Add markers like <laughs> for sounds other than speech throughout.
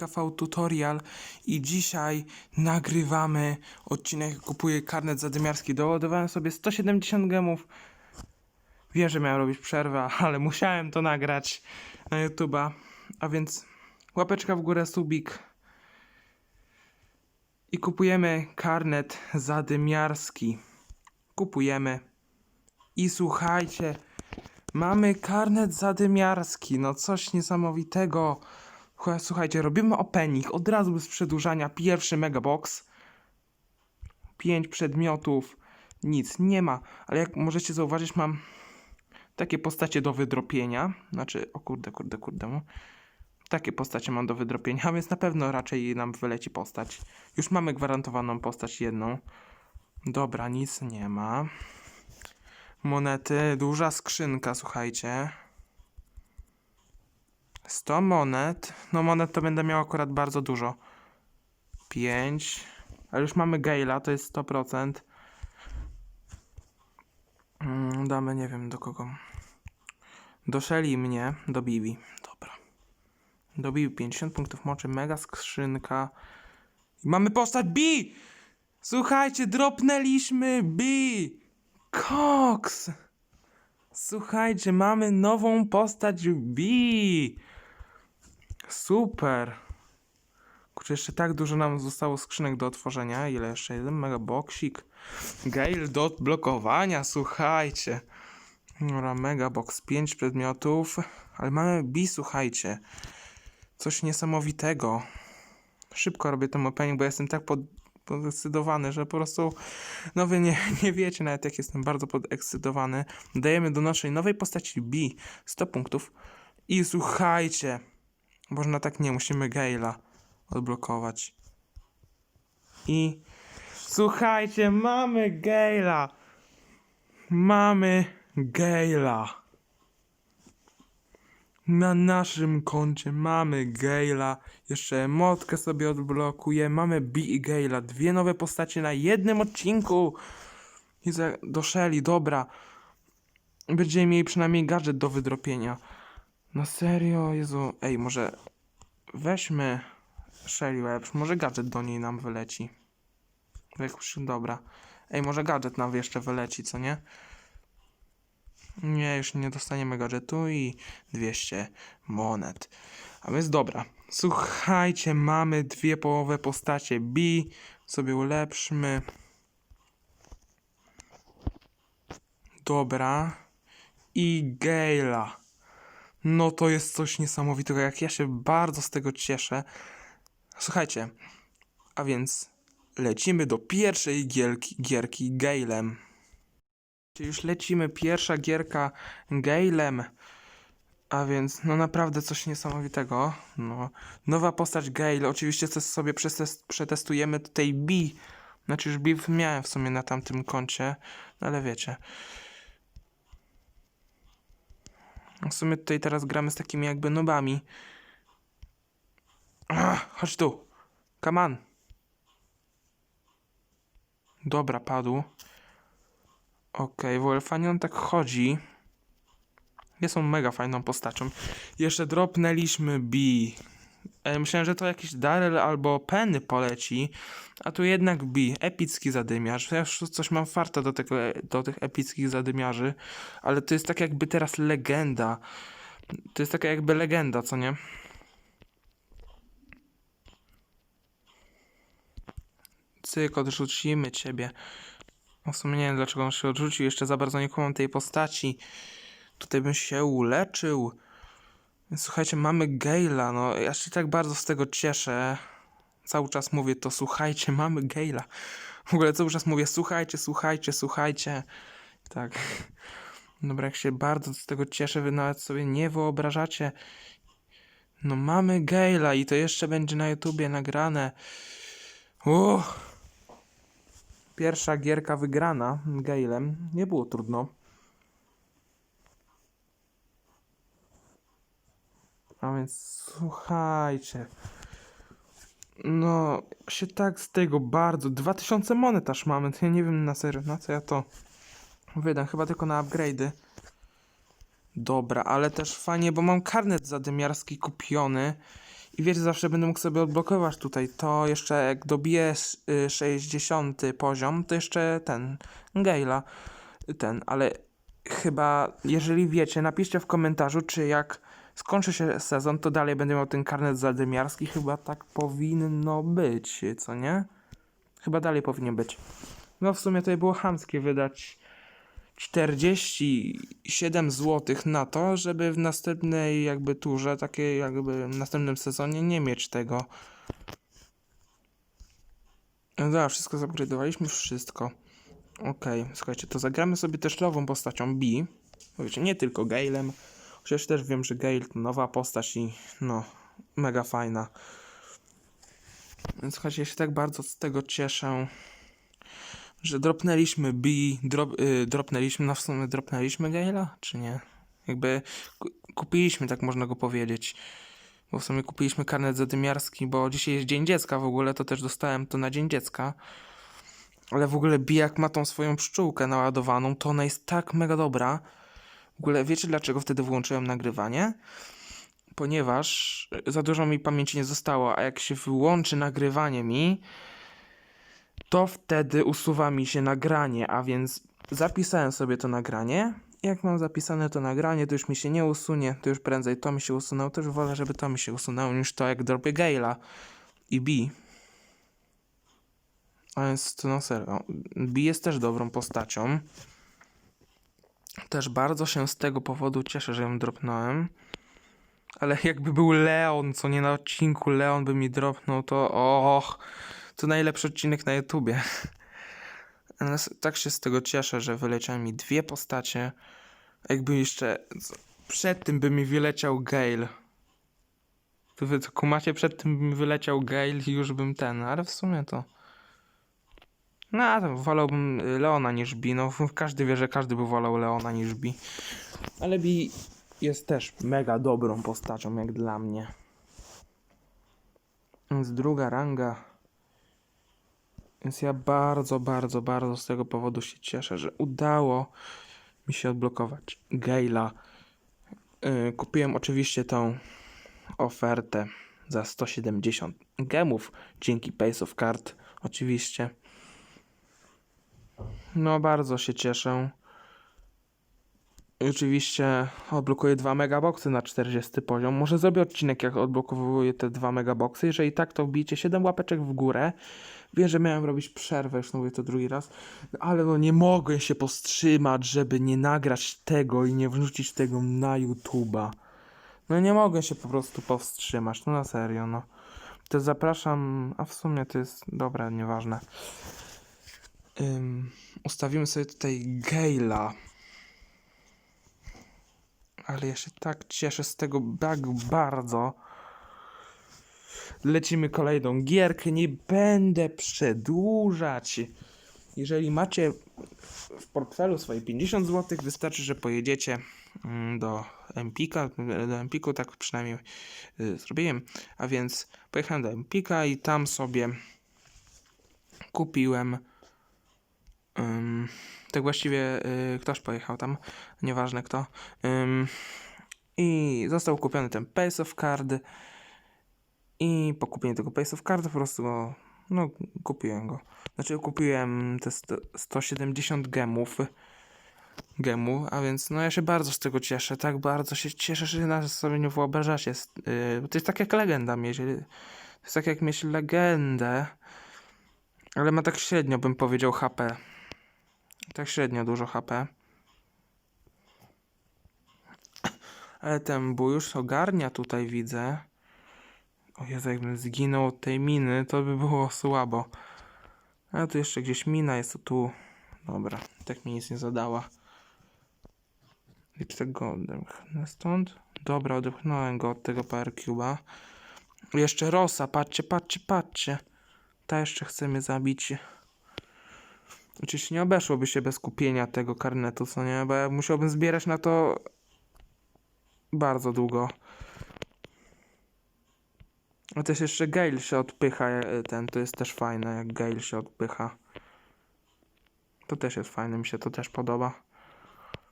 KV Tutorial i dzisiaj nagrywamy odcinek Kupuję karnet zadymiarski. Doładowałem sobie 170 gemów. Wiem, że miałem robić przerwę, <laughs> ale musiałem to nagrać na YouTube'a. A więc łapeczka w górę, subik. I kupujemy karnet zadymiarski. Kupujemy. I słuchajcie, mamy karnet zadymiarski. No coś niesamowitego. Słuchajcie, robimy opening od razu bez przedłużania. Pierwszy megabox. Pięć przedmiotów. Nic nie ma. Ale jak możecie zauważyć, mam takie postacie do wydropienia. Znaczy, o kurde, kurde, kurde. Takie postacie mam do wydropienia, <laughs> więc na pewno raczej nam wyleci postać. Już mamy gwarantowaną postać jedną. Dobra, nic nie ma. Monety, duża skrzynka, słuchajcie. 100 monet. No monet to będę miał akurat bardzo dużo. 5. Ale już mamy Gale'a, to jest 100%. Mm, damy, nie wiem do kogo. Do Shelly mnie, do Bibi. Dobra. Do Bibi 50 punktów moczy, mega skrzynka. I mamy postać B! Słuchajcie, dropnęliśmy B! Cox! Słuchajcie, mamy nową postać B! Super! Kurczę, jeszcze tak dużo nam zostało skrzynek do otworzenia. Ile jeszcze? Jeden mega boksik. Gale do odblokowania, słuchajcie. Dobra, mega box, 5 przedmiotów. Ale mamy B, słuchajcie. Coś niesamowitego. Szybko robię ten opening, bo jestem tak pod, podekscytowany, że po prostu no wy nie, <laughs> nie wiecie nawet jak jestem bardzo podekscytowany. Dajemy do naszej nowej postaci B 100 punktów i słuchajcie, można tak nie, musimy Gale'a odblokować. I słuchajcie, mamy Gale'a. Mamy Gale'a. Na naszym koncie mamy Gale'a, jeszcze emotkę sobie odblokuję, mamy B i Gale'a, dwie nowe postacie na jednym odcinku. I za, do Shelly, dobra. Będziemy mieli przynajmniej gadżet do wydropienia. Na serio, Jezu, ej, może weźmy Shelly Webs, może gadżet do niej nam wyleci. Jak już, dobra. Ej, może gadżet nam jeszcze wyleci, co nie? Nie, już nie dostaniemy gadżetu i 200 monet. A więc dobra. Słuchajcie, mamy dwie połowe postacie B. Sobie ulepszmy. Dobra. I Gale'a. No to jest coś niesamowitego. Jak ja się bardzo z tego cieszę. Słuchajcie. A więc lecimy do pierwszej gierki, gierki. Czyli Już lecimy, pierwsza gierka Galem. A więc, no naprawdę coś niesamowitego. No, nowa postać Gale. Oczywiście coś sobie przetest- przetestujemy tutaj B. Znaczy już B miałem w sumie na tamtym koncie, no ale wiecie. W sumie tutaj teraz gramy z takimi jakby nobami. Chodź tu. Come on. Dobra, padł. Okej, okay, Wolfanion tak chodzi. Jest on mega fajną postacią. Jeszcze dropnęliśmy B. E, myślałem, że to jakiś Daryl albo Penny poleci, a tu jednak B. Epicki zadymiarz. Ja już coś mam farta do, tego, do tych epickich zadymiarzy, ale to jest tak jakby teraz legenda. To jest taka jakby legenda, co nie? Cyk, odrzucimy ciebie. No w sumie nie wiem dlaczego on się odrzucił, jeszcze za bardzo nie kumam tej postaci. Tutaj bym się uleczył. Słuchajcie, mamy Gale'a, no ja się tak bardzo z tego cieszę. Cały czas mówię to, słuchajcie, <laughs> mamy Gale'a. W ogóle cały czas mówię, słuchajcie, słuchajcie, słuchajcie. Tak. Dobra, jak się bardzo z tego cieszę, wy nawet sobie nie wyobrażacie. No mamy Gale'a i to jeszcze będzie na YouTubie nagrane. Uff. Pierwsza gierka wygrana Galem. Nie było trudno. A więc słuchajcie. No, się tak z tego bardzo. 2000 monet aż mamy. Ja nie wiem na serio, na co ja to wydam. Chyba tylko na upgrade'y. Dobra, ale też fajnie, bo mam karnet zadymiarski kupiony. I wiecie, zawsze będę mógł sobie odblokować tutaj. To jeszcze jak dobiję y, 60 poziom, to jeszcze ten, Gale'a, ten, ale chyba, jeżeli wiecie, napiszcie w komentarzu, czy jak skończy się sezon, to dalej będę miał ten karnet zadymiarski. Chyba tak powinno być, co nie? Chyba dalej powinien być. No w sumie to było chamskie wydać 47 zł na to, żeby w następnej jakby turze, takiej jakby w następnym sezonie nie mieć tego. No wszystko zupgrade'owaliśmy, wszystko. Okej, słuchajcie, to zagramy sobie też nową postacią B. Wiecie, nie tylko Galem, chociaż też wiem, że Gale to nowa postać i no, mega fajna. Więc słuchajcie, ja się tak bardzo z tego cieszę, że dropnęliśmy B, drop, y, dropnęliśmy, no w sumie dropnęliśmy Gale'a, czy nie? Jakby ku- kupiliśmy, tak można go powiedzieć. Bo w sumie kupiliśmy karnet zadymiarski, bo dzisiaj jest Dzień Dziecka w ogóle, to też dostałem to na Dzień Dziecka. Ale w ogóle Bijak ma tą swoją pszczółkę naładowaną, to ona jest tak mega dobra. W ogóle wiecie dlaczego wtedy włączyłem nagrywanie? Ponieważ za dużo mi pamięci nie zostało, a jak się wyłączy nagrywanie mi, to wtedy usuwa mi się nagranie, a więc zapisałem sobie to nagranie. Jak mam zapisane to nagranie, to już mi się nie usunie, to już prędzej to mi się usunęło, też wolę, żeby to mi się usunęło, niż to jak dropię Gale'a i B. A więc no serio, B jest też dobrą postacią. Też bardzo się z tego powodu cieszę, że ją dropnąłem. Ale jakby był Leon, co nie na odcinku Leon by mi dropnął, to och, to najlepszy odcinek na YouTubie. Tak się z tego cieszę, że wyleciały mi dwie postacie. Jakby jeszcze przed tym by mi wyleciał Gale. To wy co kumacie, przed tym by mi wyleciał Gale i już bym ten, ale w sumie to... No, wolałbym Leona niż Bi. No, każdy wie, że każdy by wolał Leona niż Bi. Ale Bi jest też mega dobrą postacią, jak dla mnie. Więc druga ranga. Więc ja bardzo, bardzo, bardzo z tego powodu się cieszę, że udało mi się odblokować Gale'a. Yy, kupiłem oczywiście tą ofertę za 170 gemów dzięki Pace of Card, oczywiście. No, bardzo się cieszę. Oczywiście odblokuję dwa megaboxy na 40 poziom. Może zrobię odcinek, jak odblokowuję te dwa megaboxy. Jeżeli tak, to wbijcie 7 łapeczek w górę. Wiem, że miałem robić przerwę, już mówię to drugi raz, ale no nie mogę się powstrzymać, żeby nie nagrać tego i nie wrzucić tego na YouTube'a. No nie mogę się po prostu powstrzymać, no na serio, no. To zapraszam, a w sumie to jest, dobra, nieważne. Ym, ustawimy sobie tutaj Gale'a. Ale ja się tak cieszę z tego tak bardzo. Lecimy kolejną gierkę. Nie będę przedłużać. Jeżeli macie w portfelu swoje 50 zł, wystarczy, że pojedziecie mm, do Empika. Do Empiku tak przynajmniej y, zrobiłem. A więc pojechałem do Empika i tam sobie kupiłem. Ym, tak właściwie y, ktoś pojechał tam, nieważne kto. Ym, I został kupiony ten Pace of Card. I po kupieniu tego Pace of Card po prostu go, no kupiłem go. Znaczy kupiłem te sto, 170 gemów. Gemu, a więc no ja się bardzo z tego cieszę, tak bardzo się cieszę, że nas sobie nie wyobrażacie. Yy, to jest tak jak legenda mieć. yy, To jest tak jak mieć legendę. Ale ma tak średnio bym powiedział HP. Tak średnio dużo HP. Ale ten już ogarnia tutaj widzę. O Jezu, jakbym zginął od tej miny, to by było słabo. A tu jeszcze gdzieś mina jest, tu. Dobra, tak mi nic nie zadała. I tego odepchnę stąd? Dobra, odepchnąłem go od tego Power Cube'a. Jeszcze Rosa, patrzcie, patrzcie, patrzcie. Ta jeszcze chce mnie zabić. Oczywiście nie obeszłoby się bez kupienia tego karnetu, co nie? Bo ja musiałbym zbierać na to bardzo długo. A też jeszcze Gale się odpycha, e, ten, to jest też fajne, jak Gale się odpycha. To też jest fajne, mi się to też podoba.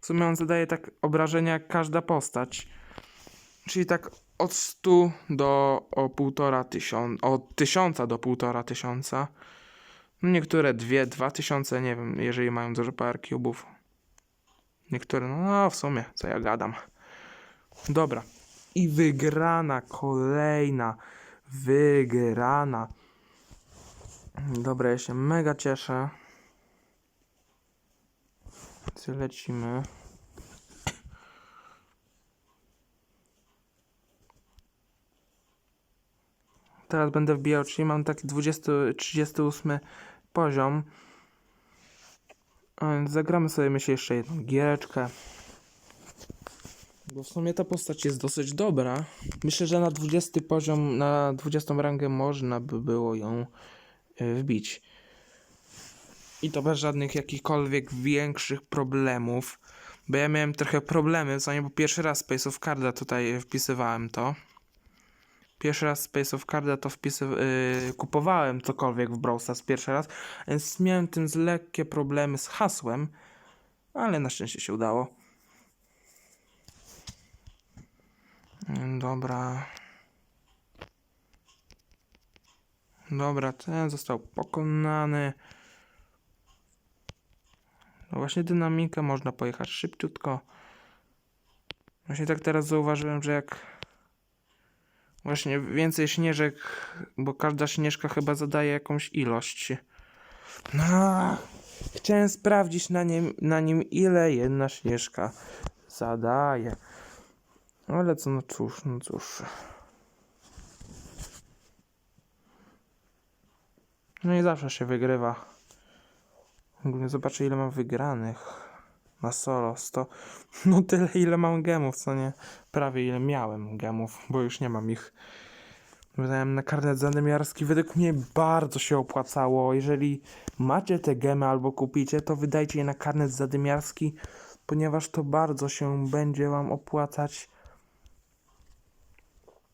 W sumie on zadaje tak obrażenia jak każda postać. Czyli tak od 100 do o półtora tysiąca, od tysiąca do półtora tysiąca. Niektóre dwie, dwa tysiące, nie wiem, jeżeli mają dużo power cubów. Niektóre, no, no w sumie, co ja gadam. Dobra. I wygrana kolejna. Wygrana. Dobra, ja się mega cieszę. Lecimy. Teraz będę wbijał, czyli mam taki 20, 38 poziom. A więc zagramy sobie myślę jeszcze jedną giereczkę. Bo w sumie ta postać jest dosyć dobra. Myślę, że na 20 poziom, na 20 rangę można by było ją y, wbić. I to bez żadnych jakichkolwiek większych problemów. Bo ja miałem trochę problemy, co nie, bo pierwszy raz Space of Carda tutaj wpisywałem to. Pierwszy raz Space of Carda to wpisy, yy, kupowałem cokolwiek w Brawl Stars pierwszy raz, więc miałem tym z lekkie problemy z hasłem, ale na szczęście się udało. Dobra. Dobra, ten został pokonany. No właśnie dynamikę można pojechać szybciutko. Właśnie tak teraz zauważyłem, że jak właśnie więcej śnieżek, bo każda śnieżka chyba zadaje jakąś ilość. No, chciałem sprawdzić na nim, na nim ile jedna śnieżka zadaje. Ale co, no cóż, no cóż. No i zawsze się wygrywa. Ogólnie zobaczę ile mam wygranych. Na solo 100. <laughs> No tyle ile mam gemów, co nie? Prawie ile miałem gemów, bo już nie mam ich. Wydałem na karnet zadymiarski. Według mnie bardzo się opłacało. Jeżeli macie te gemy albo kupicie, to wydajcie je na karnet zadymiarski, ponieważ to bardzo się będzie wam opłacać.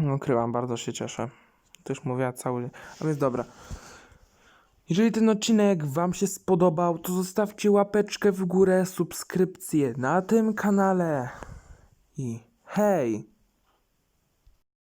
No, bardzo się cieszę. To już mówiła cały. A więc dobra. Jeżeli ten odcinek Wam się spodobał, to zostawcie łapeczkę w górę, subskrypcję na tym kanale. I hej!